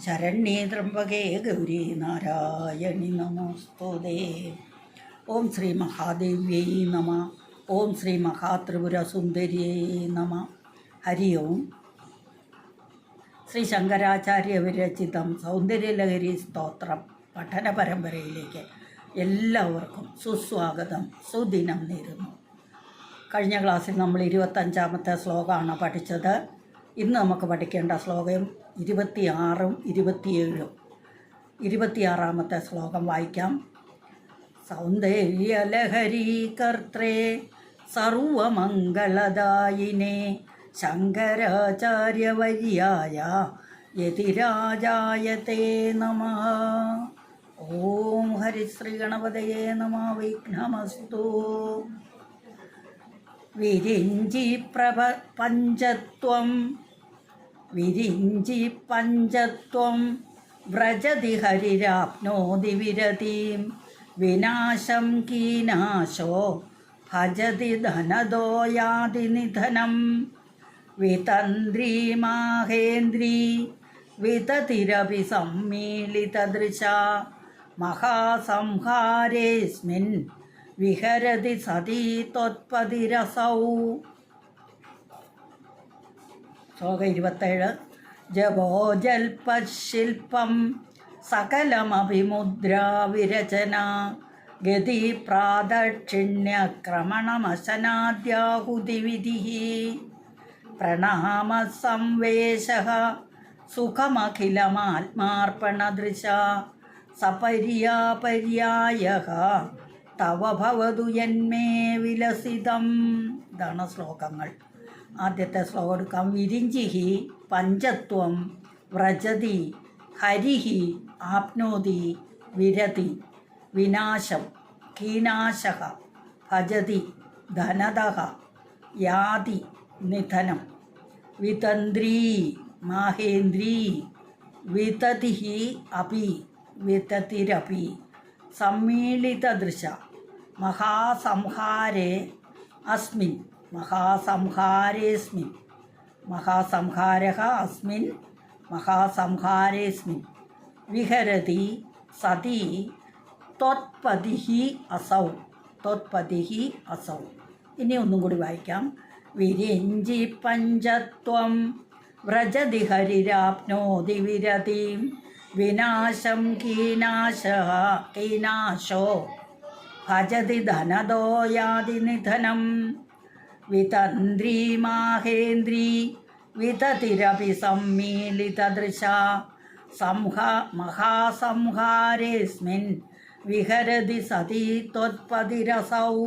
ശരണ്യേ ത്രംബകേ ഗൗരി നാരായണി നമോസ്തുതേ. ഓം ശ്രീ മഹാദേവ്യൈ നമ. ഓം ശ്രീ മഹാത്രിപുര സുന്ദരിയേ നമ. ഹരി ഓം. ശ്രീ ശങ്കരാചാര്യ വിരചിതം സൗന്ദര്യലഹരി സ്തോത്രം പഠന പരമ്പരയിലേക്ക് എല്ലാവർക്കും സുസ്വാഗതം. സുദിനം നേരുന്നു. കഴിഞ്ഞ ക്ലാസ്സിൽ നമ്മൾ ഇരുപത്തഞ്ചാമത്തെ ശ്ലോകമാണ് പഠിച്ചത്. ഇന്ന് നമുക്ക് പഠിക്കേണ്ട ശ്ലോകം ഇരുപത്തിയാറും ഇരുപത്തിയേഴും. ഇരുപത്തിയാറാമത്തെ ശ്ലോകം വായിക്കാം. സൗന്ദര്യലഹരി കർത്രേ സർവമംഗളദായിനെ ശങ്കരാചാര്യവര്യായ യതിരാജായത്തെ നമ. ഓം ഹരിശ്രീ ഗണപതയേ നമ. വിഘ്നമസ്തു. വിരിഞ്ചി പ്രഭ പഞ്ചത്വം. വിരിഞ്ചി പഞ്ചത്വം. വ്രജതി ഹരിരാപ്നോതി വിരതീം. വിനാശം കീനാശോ. ഭജതി ധനദോ യാതി നിധനം വിതന്ത്രീ മാഹേന്ദ്രീ. വിതതിരപി സമ്മീളിതദൃശ. മഹാസംഹാരേസ്മിൻ. വിഹരതി സതീ ത്വത്പതിരസൗ ശ്ലോകം ഇരുപത്തേഴ്. ജപോജൽപശില്പം സകലമഭിമുദ്രാവിരചന. ഗതി പ്രാദക്ഷിണ്യക്രമണമശനാദ്യാഹുതിവിധി. പ്രണാമസംവേശ സുഖമഖിലമാത്മാർപ്പണദൃശ. സപര്യാപര്യായ. തവ ഭവതു യന്മേ വിലസിതം. ഇതാണ് ശ്ലോകങ്ങൾ. ആദ്യത്തെ ശ്ലോകം എടുക്കാം. വിരിഞ്ചിഹി പഞ്ചത്വം വ്രജതി ഹരിഹി ആപ്നോതി വിരതി വിനാശം കീനാശ ഭജതി ധനതഹ യാതി നിധനം വിതന്ത്രീ മാഹേന്ദ്രീ വിതതി അപി വിതതിരപി സമ്മീളിതദൃശ. മഹാസംഹാരേ അസ്മിൻ. മഹാസംഹാരേസ്മിൻ. മഹാസംഹാര അസ്മിൻ. മഹാസംഹാരേസ്മിൻ. വിഹരതി സതി ത്വത്പതിഹി അസൗ. ത്വത്പതിഹി അസൗ. ഇനി ഒന്നും കൂടി വായിക്കാം. വിരിഞ്ചി പഞ്ചത്വം വ്രജതി ഹരിരാപ്നോതി വിരതിം. വിനാശം കീനാശ കീനാശോ ഭജതി ധനദോ യാതി നിധനം വിതന്ത്രീ മാഹേന്ദ്രീ വിതതിരപി സമ്മീലിതദൃശ സംഹാ മഹാസംഹാരേസ്മിൻ വിഹരതി സതീ ത്വത്പതിരസൗ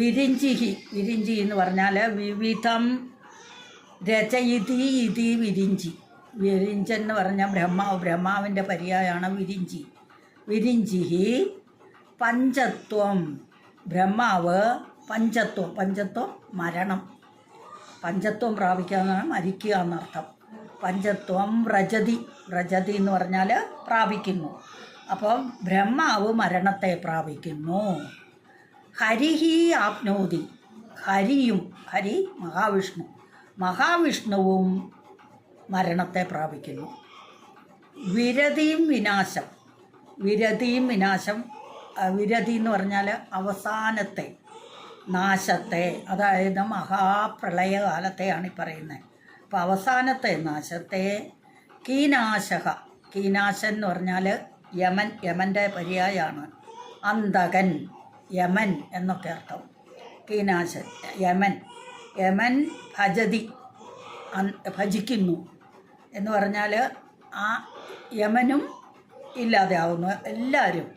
വിരിഞ്ചിഹി വിരിഞ്ചി എന്ന് പറഞ്ഞാൽ വിവിധം രചയിതി ഇതി വിരിഞ്ചി. വിരിഞ്ചൻ എന്ന് പറഞ്ഞാൽ ബ്രഹ്മാവ് ബ്രഹ്മാവിന്റെ പര്യായമാണ് വിരിഞ്ചി. വിരിഞ്ചി പഞ്ചത്വം. ബ്രഹ്മാവ് പഞ്ചത്വം. പഞ്ചത്വം മരണം. പഞ്ചത്വം പ്രാപിക്കുക എന്നാണ് മരിക്കുക എന്നർത്ഥം. പഞ്ചത്വം വ്രജതി. വ്രജതി എന്ന് പറഞ്ഞാൽ പ്രാപിക്കുന്നു. അപ്പം ബ്രഹ്മാവ് മരണത്തെ പ്രാപിക്കുന്നു. ഹരിഹി ആപ്നോതി. ഹരിയും ഹരി മഹാവിഷ്ണു. മഹാവിഷ്ണുവും മരണത്തെ പ്രാപിക്കുന്നു. വിരതിയും വിനാശം. വിരതിയും വിനാശം വിരതി എന്ന് പറഞ്ഞാൽ അവസാനത്തെ നാശത്തെ അതായത് മഹാപ്രളയകാലത്തെയാണ് ഈ പറയുന്നത് അപ്പോൾ അവസാനത്തെ നാശത്തെ കീനാശക കീനാശൻ എന്ന് പറഞ്ഞാൽ യമൻ യമന്റെ പര്യായമാണ് അന്തകൻ യമൻ എന്നൊക്കെ അർത്ഥം. കീനാശൻ യമൻ യമൻ ഭജതി ഭജിക്കുന്നു. എന്ന് പറഞ്ഞാൽ ആ യമനും ഇല്ലാതെയാവുന്നു എല്ലാവരും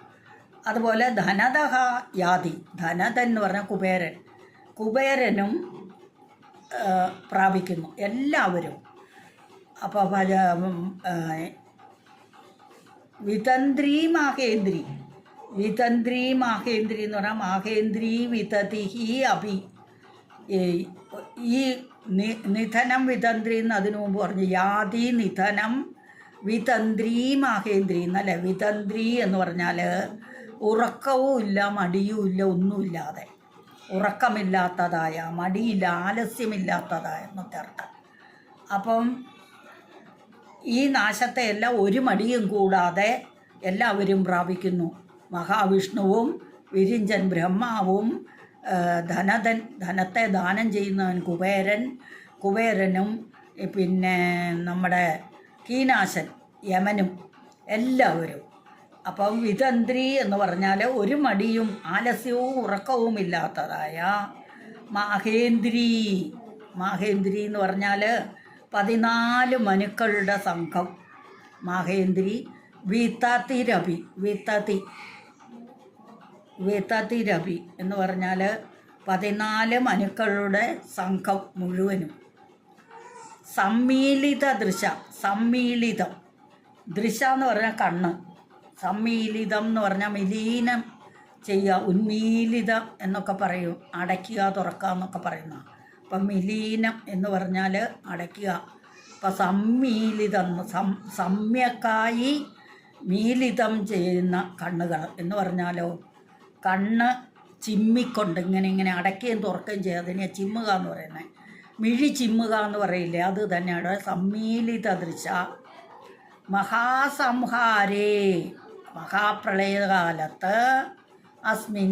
അതുപോലെ ധനദഹ യാതി ധനത എന്ന് പറഞ്ഞാൽ കുബേരൻ. കുബേരനും പ്രാപിക്കുന്നു എല്ലാവരും. അപ്പോൾ പല വിതന്ത്രി മാഹേന്ദ്രി. വിതന്ത്രി മാഹേന്ദ്രി എന്ന് പറഞ്ഞാൽ മാഹേന്ദ്രി വിതതിഹി അഭി. ഈ നിധനം വിതന്ത്രി എന്ന് അതിനു മുമ്പ് പറഞ്ഞു യാതി നിധനം വിതന്ത്രി മാഹേന്ദ്രി എന്നല്ലേ വിതന്ത്രി എന്ന് പറഞ്ഞാൽ ഉറക്കവും ഇല്ല മടിയും ഇല്ല ഒന്നുമില്ലാതെ ഉറക്കമില്ലാത്തതായ മടിയില്ല ആലസ്യമില്ലാത്തതായ എന്നൊക്കെ അർത്ഥം. അപ്പം ഈ നാശത്തെ എല്ലാം ഒരു മടിയും കൂടാതെ എല്ലാവരും പ്രാപിക്കുന്നു. മഹാവിഷ്ണുവും വിരിഞ്ചൻ ബ്രഹ്മാവും ധനധൻ ധനത്തെ ദാനം ചെയ്യുന്നവൻ കുബേരൻ കുബേരനും പിന്നെ നമ്മുടെ കീനാശൻ യമനും എല്ലാവരും. അപ്പം വിതന്ത്രി എന്ന് പറഞ്ഞാൽ ഒരു മടിയും ആലസ്യവും ഉറക്കവും ഇല്ലാത്തതായ മാഹേന്ദ്രി. മാഹേന്ദ്രി എന്ന് പറഞ്ഞാൽ പതിനാല് മനുക്കളുടെ സംഘം. മാഹേന്ദ്രി വിത്തതിരഭി വിത്തതി രവി എന്ന് പറഞ്ഞാൽ പതിനാല് മനുക്കളുടെ സംഘം മുഴുവനും. സമ്മീലിത ദൃശ സമ്മീലിതം ദൃശ എന്ന് പറഞ്ഞാൽ കണ്ണ്. സമ്മീലിതം എന്ന് പറഞ്ഞാൽ മിലീനം ചെയ്യുക ഉന്മീലിതം എന്നൊക്കെ പറയും. അടയ്ക്കുക തുറക്കുക എന്നൊക്കെ പറയുന്ന. അപ്പം മിലീനം എന്ന് പറഞ്ഞാൽ അടയ്ക്കുക. അപ്പം സമ്മീലിതം സം സമ്യക്കായി മീലിതം ചെയ്യുന്ന കണ്ണുകൾ എന്ന് പറഞ്ഞാലോ കണ്ണ് ചിമ്മിക്കൊണ്ട് ഇങ്ങനെ ഇങ്ങനെ അടയ്ക്കുകയും തുറക്കുകയും ചെയ്യുക അതിനെ ചിമ്മുക എന്ന് പറയുന്നത്. മിഴി ചിമ്മുക എന്ന് പറയില്ലേ? അത് തന്നെയാണ്. സമ്മീലിത ദൃശ മഹാസംഹാരേ. മഹാപ്രളയകാലത്ത്. അസ്മിൻ